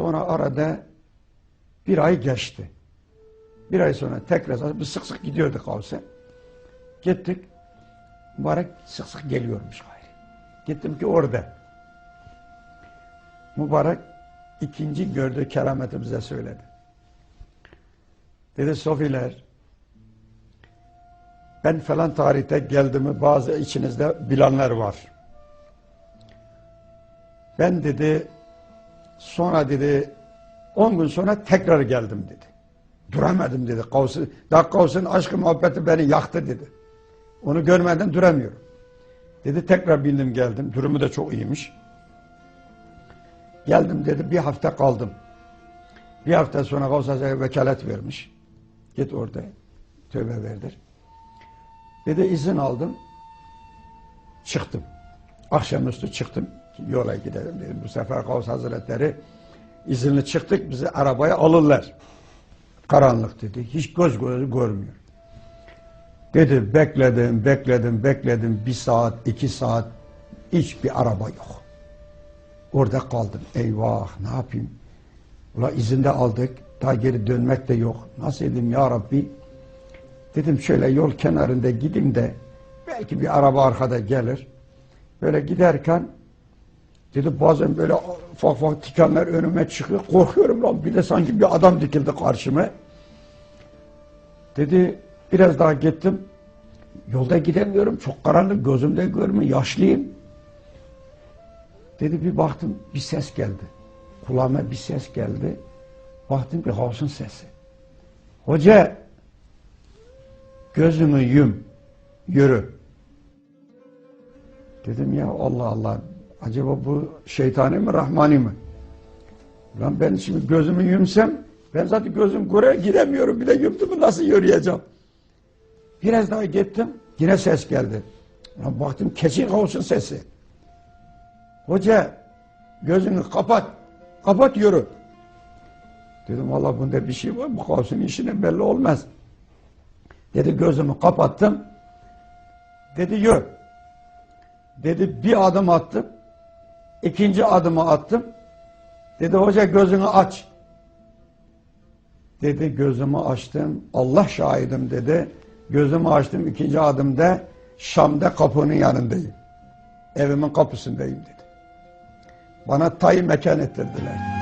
Sonra arada bir ay geçti. Bir ay sonra tekrar biz sık sık gidiyorduk Kavs'a. Gittik. Mübarek sık sık geliyormuş gayri. Gittim ki orada. Mübarek ikinci gördüğü kerameti bize söyledi. Dedi Sofiler ben falan tarihte geldiğimi bazı içinizde bilenler var. Ben dedi sonra dedi 10 gün sonra tekrar geldim dedi. Duramadım dedi. Kavsi, daha Kavs'ın aşkı muhabbeti beni yaktı dedi. Onu görmeden duramıyorum. Dedi tekrar bindim geldim. Durumu da çok iyiymiş. Geldim dedi bir hafta kaldım. Bir hafta sonra Kavs Hazretleri vekalet vermiş. Git orada tövbe verdir. Dedi izin aldım. Çıktım. Akşamüstü çıktım. Yola gidelim dedim. Bu sefer Kavs Hazretleri izinli çıktık. Bizi arabaya alırlar. Karanlık dedi. Hiç göz gözü görmüyor. Dedi bekledim, bekledim, bekledim. Bir saat, iki saat hiçbir araba yok. Orada kaldım. Eyvah ne yapayım? Ula izinde aldık. Daha geri dönmek de yok. Nasıl dedim ya Rabbi? Dedim şöyle yol kenarında gideyim de belki bir araba arkada gelir. Böyle giderken dedi bazen böyle ufak ufak tikenler önüme çıkıyor. Korkuyorum lan bir de sanki bir adam dikildi karşıma. Dedi biraz daha gittim. Yolda gidemiyorum. Çok karanlık. Gözümde görmüyor. Yaşlıyım. Dedi bir baktım bir ses geldi. Kulağıma bir ses geldi. Baktım bir havsun sesi. Hoca gözümü yum. Yürü. Dedim ya Allah Allah. Acaba bu şeytani mi rahmani mi? Lan ben şimdi gözümü yumsam ben zaten gözüm göre gidemiyorum. Bir de yumduğumu nasıl yürüyeceğim? Biraz daha gittim. Yine ses geldi. Lan baktım keçi kavuşun sesi. Hoca gözünü kapat. Kapat yürü. Dedim valla bunda bir şey var. Bu kavuşun işine belli olmaz. Dedi gözümü kapattım. Dedi yürü. Dedi bir adım attım. İkinci adımı attım. Dedi hoca gözünü aç. Dedi gözümü açtım. Allah şahidim dedi. Gözümü açtım ikinci adımda Şam'da kapının yanındayım. Evimin kapısındayım dedi. Bana tay mekan ettirdiler.